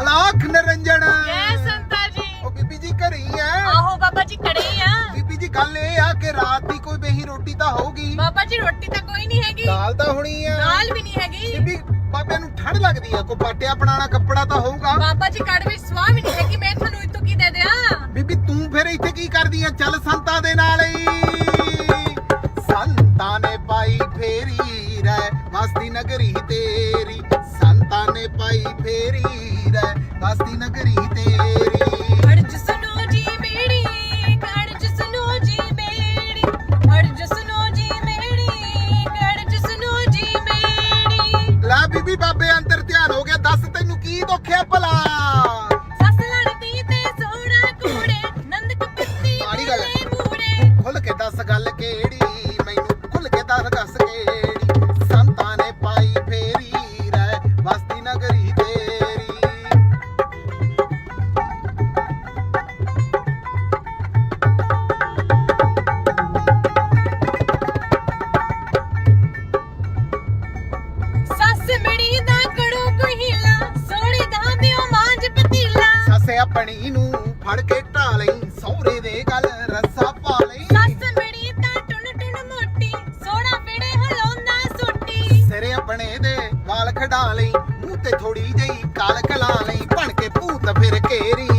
ਅਲਾਖ ਨਿਰੰਜਨ ਜੈ ਸੰਤਾ ਜੀ। ਉਹ ਬੀਬੀ ਜੀ ਘਰੇ ਹੀ ਆ ਆਹੋ ਬਾਬਾ ਜੀ ਖੜੇ ਹੀ ਆ। ਬੀਬੀ ਜੀ ਗੱਲ ਇਹ ਆ ਕਿ ਰਾਤ ਦੀ ਕੋਈ ਬੇਹੀ ਰੋਟੀ ਤਾਂ ਹੋਊਗੀ। ਬਾਬਾ ਜੀ ਰੋਟੀ ਤਾਂ ਕੋਈ ਨਹੀਂ ਹੈਗੀ। ਦਾਲ ਤਾਂ ਹੋਣੀ ਆ ਦਾਲ ਵੀ ਨਹੀਂ ਹੈਗੀ। ਬੀਬੀ ਬਾਬੇ ਨੂੰ ਠੰਡ ਲੱਗਦੀ ਆ ਕੋ ਪਾਟਿਆ ਬਣਾਣਾ ਕੱਪੜਾ ਤਾਂ ਹੋਊਗਾ। ਬਾਬਾ ਜੀ ਕੜ ਵਿੱਚ ਸਵਾਹ ਵੀ ਨਹੀਂ ਹੈਗੀ। ਮੈਂ ਤੁਹਾਨੂੰ ਇਤੋਂ ਕੀ ਦੇ ਦਿਆਂ? ਬੀਬੀ ਤੂੰ ਫਿਰ ਇੱਥੇ ਕੀ ਕਰਦੀ ਆ ਚੱਲ ਸੰਤਾਂ ਦੇ ਨਾਲ ਹੀ। ਸੰਤਾਂ ਨੇ ਪਾਈ ਫੇਰੀ। ਮਸਤੀ ਨਗਰੀ ਤੇਰੀ ਸੰਤਾਂ ਨੇ ਪਾਈ ਫੇਰੀ ਰਹਿ। ਮਸਤੀ ਨਗਰੀ ਤੇਰੀ। ਅੜ ਜਸਨੋ ਜੀ ਮੇੜੀ ਕੜ ਜਸਨੋ ਜੀ ਮੇੜੀ ਅੜ ਜਸਨੋ ਜੀ ਮੇੜੀ ਕੜ ਜਸਨੋ ਜੀ ਮੇੜੀ ਲੈ ਬੀਬੀ ਬਾਬੇ ਅੰਦਰ ਧਿਆਨ ਹੋ ਗਿਆ ਦੱਸ ਤੈਨੂੰ ਕੀ ਦੁੱਖਿਆ ਭਲਾ? ਸੱਸ ਲੜਦੀ ਤੇ ਸੋਹਣਾ ਕੂੜੇ ਗੱਲ ਮੂੜੇ। ਖੁੱਲ ਕੇ ਦੱਸ ਗੱਲ ਕਿਹੜੀ? ਮੈਨੂੰ ਖੁੱਲ ਕੇ ਦੱਸ ਦੱਸ ਕਿਹੜੀ? ਆਪਣੀ ਨੂੰ ਫੜ ਕੇ ਢਾਲਈ ਸਹੁਰੇ ਦੇ ਗੱਲ ਰੱਸਾ ਪਾ ਲਈ। ਸੱਸ ਮੜੀ ਤਾਂ ਟੁਨ ਟੁਨ ਮੋਟੀ ਸੋਹਣਾ ਫਿੜੇ ਹਲਾਉਂਦਾ ਸੋਟੀ। ਸਿਰੇ ਆਪਣੇ ਦੇ ਵਾਲ ਖਡਾ ਲਈ ਮੂੰਹ ਤੇ ਥੋੜੀ ਜਿਹੀ ਕਾਲ ਕਲਾ ਲਈ ਬਣ ਕੇ ਭੂਤ ਫਿਰ ਘੇਰੀ।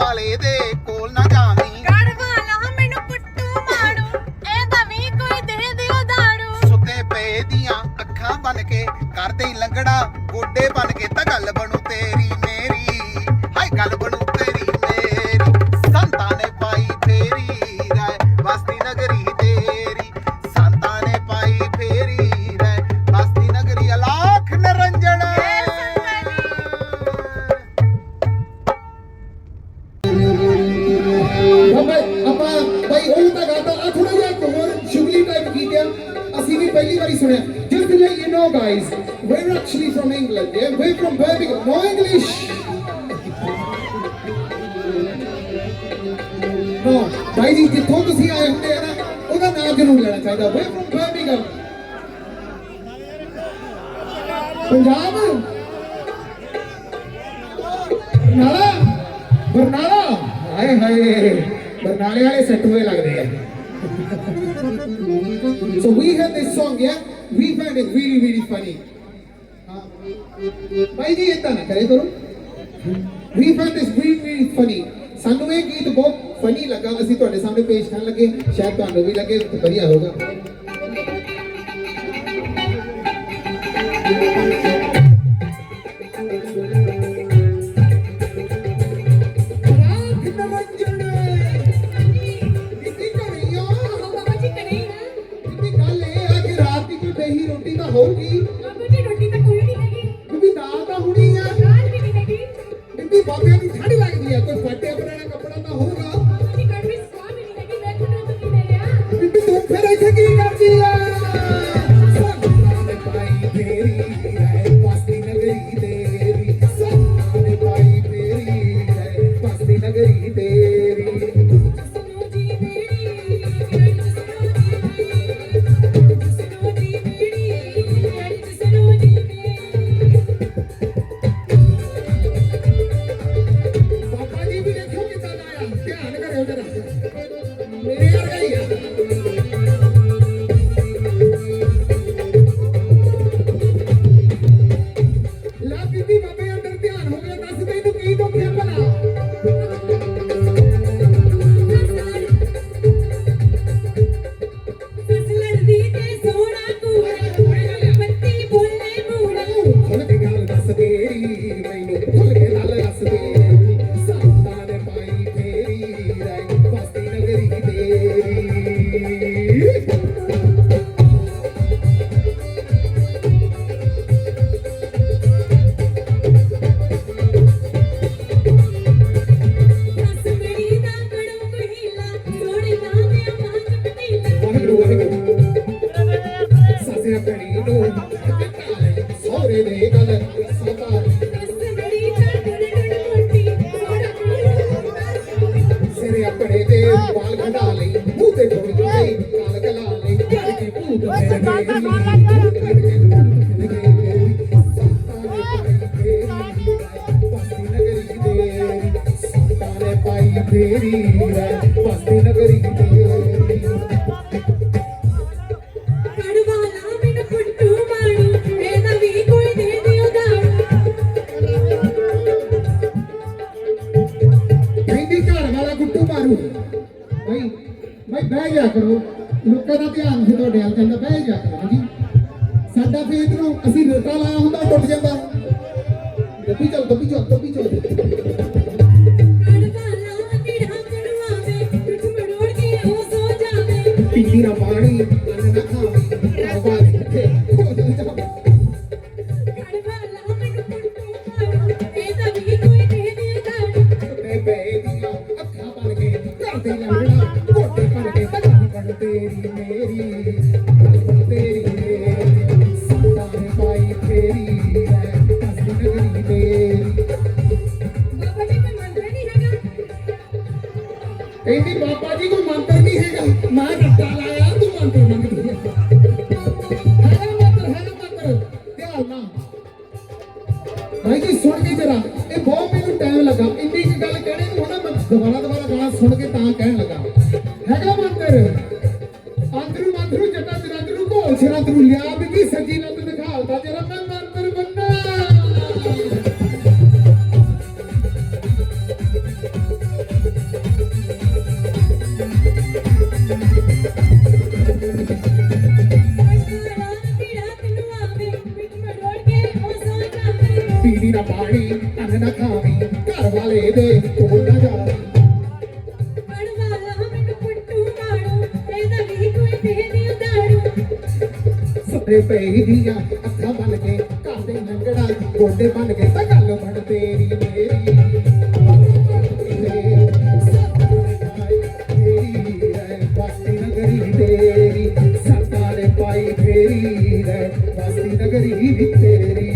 ਵਾਲੇ ਦੇ ਕੋਲ ਨਾ ਜਾਵੀਂ। ਕੜਵਾਲਾ ਮੈਨੂੰ ਕੁੱਟੂ ਮਾਰੂ ਇਹਦਾ ਵੀ ਕੋਈ ਦੇ ਦਿਓ ਦਾਰੂ ਸੁੱਤੇ ਪਏ ਦੀਆਂ ਅੱਖਾਂ ਬਨ ਕੇ ਕਰਦੇ ਲੰਗੜਾ ਗੋਡੇ ਬਨ ਕੇ ਤਾਂ ਗੱਲ ਬਣੂ ਤੇਰੀ। ਅਸੀਂ ਵੀ ਪਹਿਲੀ ਵਾਰੀ ਸੁਣਿਆ just to let you know guys we're actually from England yeah we're from Birmingham no English no ਭਾਈ ਜੀ ਜਿੱਥੋਂ ਤੁਸੀਂ ਆਏ ਹੁੰਦੇ ਆ ਨਾ ਉਹਦਾ ਨਾਮ ਜ਼ਰੂਰ ਲੈਣਾ ਚਾਹੀਦਾ we're from Birmingham Punjab Barnala Barnala ਹਾਏ ਹਾਏ ਬਰਨਾਲੇ ਵਾਲੇ ਸੱਟੂਏ ਲੱਗਦੇ ਆ so we heard this song yeah we found it really really funny ਭਾਈ ਜੀ ਇਦਾਂ ਨਾ ਕਰੇ ਕਰੋ we found this really really funny ਸਾਨੂੰ ਇਹ ਗੀਤ ਬਹੁਤ ਫਨੀ ਲੱਗਾ ਅਸੀਂ ਤੁਹਾਡੇ ਸਾਹਮਣੇ ਪੇਸ਼ ਕਰਨ ਲੱਗੇ ਸ਼ਾਇਦ ਤੁਹਾਨੂੰ ਵੀ ਲੱਗੇ ਵਧੀਆ ਹੋਗਾ ਹੋਊਗੀ। ਰੋਟੀ ਤਾਂ ਕੋਈ ਨਹੀਂ ਹੈਗੀ। ਬੀਬੀ ਦਾਲ ਤਾਂ ਹੋਣੀ ਆ। ਦਾਲ ਵੀ ਨਹੀਂ ਹੈਗੀ। ਬੀਬੀ ਬਾਬਿਆਂ ਨੂੰ ਠੰਡ ਲੱਗਦੀ ਆ ਕੋਈ ਲੋਕਾਂ ਦਾ ਧਿਆਨ ਫਿਰ ਤੁਹਾਡੇ ਵੱਲ ਜਾਂਦਾ ਬਹਿ ਜਾ ਕਰੋ ਜੀ। ਸਾਡਾ ਫੇਰ ਨੂੰ ਅਸੀਂ ਰੇਤਾ ਲਾਇਆ ਹੁੰਦਾ ਟੁੱਟ ਜਾਂਦਾ। ਦੱਬੀ ਚੱਲ ਦੱਬੀ ਚੱਲ ਦੱਬੀ ਚੱਲ। ਪੀਤੀ ਨਾ ਪਾਣੀ ਨਾ ਖਾਵੀ ਕਹਿੰਦੀ ਬਾਬਾ ਜੀ ਕੋਈ ਮੰਤਰ ਨਹੀਂ ਹੈਗਾ? ਮੈਂ ਰੱਟਾ ਲਾਇਆ ਤੂੰ ਮੰਤਰ ਮੰਗਦੀ ਹੈ। ਜਰੰਦਰੂ ਘੋਲ ਲਿਆ ਵੀ ਸੱਜੀ ਨੰਦ ਦਿਖਾਲਦਾ ਜਰਾ ਮੈਂ ਮੰਤਰ ਬੰਨਾ ਪੀੜੀ ਨਾ ਪਾਣੀ ਅੰਨ ਨਾ ਖਾਵੀ, ਘਰ ਵਾਲੇ ਦੇ ਕੋਲ ਨਾ ਜਾਵੀ। ਕੜਵਾਲਾ ਮੈਨੂੰ ਪੁੱਟੂ ਮਾਰੋ ਇਹ ਵੀ ਕੋਈ ਦੇ ਸੱਤੇ ਪਈ ਦੀਆਂ ਅੱਖਾਂ ਬਣ ਕੇ, ਘਰ ਦੇ ਲੰਗੜਾ ਗੋਡੇ ਬਣ ਕੇ, ਤਾਂ ਗੱਲ ਬਣ ਤੇਰੀ, ਮੇਰੀ। ਬਸਤੀ ਨਗਰੀ ਤੇਰੀ ਸਰਦਾਰ ਪਾਈ ਫੇਰੀ ਰਹਿ ਵਾਸੀ ਨਗਰੀ ਤੇਰੀ